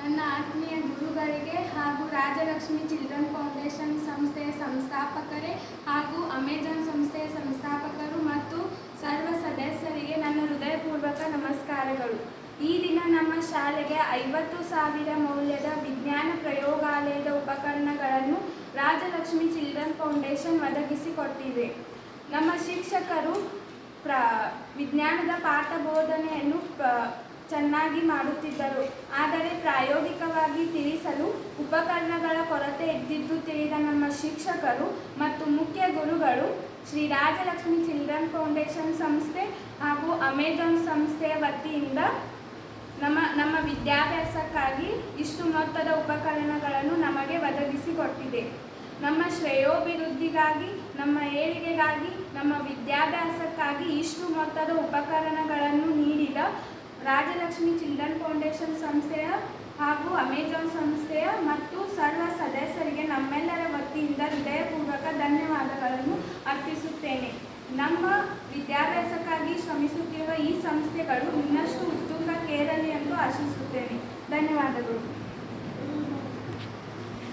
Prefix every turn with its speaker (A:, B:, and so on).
A: ನನ್ನ ಆತ್ಮೀಯ ಗುರುಗಳಿಗೆ ಹಾಗೂ ರಾಜಲಕ್ಷ್ಮಿ ಚಿಲ್ಡ್ರನ್ ಫೌಂಡೇಶನ್ ಸಂಸ್ಥೆಯ ಸಂಸ್ಥಾಪಕರೇ ಹಾಗೂ ಅಮೆಜಾನ್ ಸಂಸ್ಥೆಯ ಸಂಸ್ಥಾಪಕರು ಮತ್ತು ಸರ್ವ ಸದಸ್ಯರಿಗೆ ನನ್ನ ಹೃದಯಪೂರ್ವಕ ನಮಸ್ಕಾರಗಳು. ಈ ದಿನ ನಮ್ಮ ಶಾಲೆಗೆ ಐವತ್ತು ಸಾವಿರ ಮೌಲ್ಯದ ವಿಜ್ಞಾನ ಪ್ರಯೋಗಾಲಯದ ಉಪಕರಣಗಳನ್ನು ರಾಜಲಕ್ಷ್ಮಿ ಚಿಲ್ಡ್ರನ್ ಫೌಂಡೇಶನ್ ಒದಗಿಸಿಕೊಟ್ಟಿದೆ ನಮ್ಮ ಶಿಕ್ಷಕರು ಪ್ರ ವಿಜ್ಞಾನದ ಪಾಠ ಬೋಧನೆಯನ್ನು ಚೆನ್ನಾಗಿ ಮಾಡುತ್ತಿದ್ದರು. ಪ್ರಾಯೋಗಿಕವಾಗಿ ತಿಳಿಸಲು ಉಪಕರಣಗಳ ಕೊರತೆ ಇದ್ದಿದ್ದು ತಿಳಿದ ನಮ್ಮ ಶಿಕ್ಷಕರು ಮತ್ತು ಮುಖ್ಯ ಗುರುಗಳು ಶ್ರೀ ರಾಜಲಕ್ಷ್ಮಿ ಚಿಲ್ಡ್ರನ್ ಫೌಂಡೇಶನ್ ಸಂಸ್ಥೆ ಹಾಗೂ ಅಮೆಜಾನ್ ಸಂಸ್ಥೆಯ ವತಿಯಿಂದ ನಮ್ಮ ನಮ್ಮ ವಿದ್ಯಾಭ್ಯಾಸಕ್ಕಾಗಿ ಇಷ್ಟು ಮೊತ್ತದ ಉಪಕರಣಗಳನ್ನು ನಮಗೆ ಒದಗಿಸಿಕೊಟ್ಟಿದೆ ನಮ್ಮ ಶ್ರೇಯೋಭಿವೃದ್ಧಿಗಾಗಿ, ನಮ್ಮ ಏಳಿಗೆಗಾಗಿ, ನಮ್ಮ ವಿದ್ಯಾಭ್ಯಾಸಕ್ಕಾಗಿ ಇಷ್ಟು ಮೊತ್ತದ ಉಪಕರಣಗಳನ್ನು ನೀಡಿದ ರಾಜಲಕ್ಷ್ಮಿ ಚಿಲ್ಡ್ರನ್ ಫೌಂಡೇಶನ್ ಸಂಸ್ಥೆಯ ಹಾಗೂ ಅಮೆಜಾನ್ ಸಂಸ್ಥೆಯ ಮತ್ತು ಸರ್ವ ಸದಸ್ಯರಿಗೆ ನಮ್ಮೆಲ್ಲರ ವತಿಯಿಂದ ಹೃದಯಪೂರ್ವಕ ಧನ್ಯವಾದಗಳನ್ನು ಅರ್ಪಿಸುತ್ತೇನೆ. ನಮ್ಮ ವಿದ್ಯಾಭ್ಯಾಸಕ್ಕಾಗಿ ಶ್ರಮಿಸುತ್ತಿರುವ ಈ ಸಂಸ್ಥೆಗಳು ಇನ್ನಷ್ಟು ಉತ್ತುಂಗಕ್ಕೇರಲಿ ಎಂದು ಆಶಿಸುತ್ತೇನೆ. ಧನ್ಯವಾದಗಳು.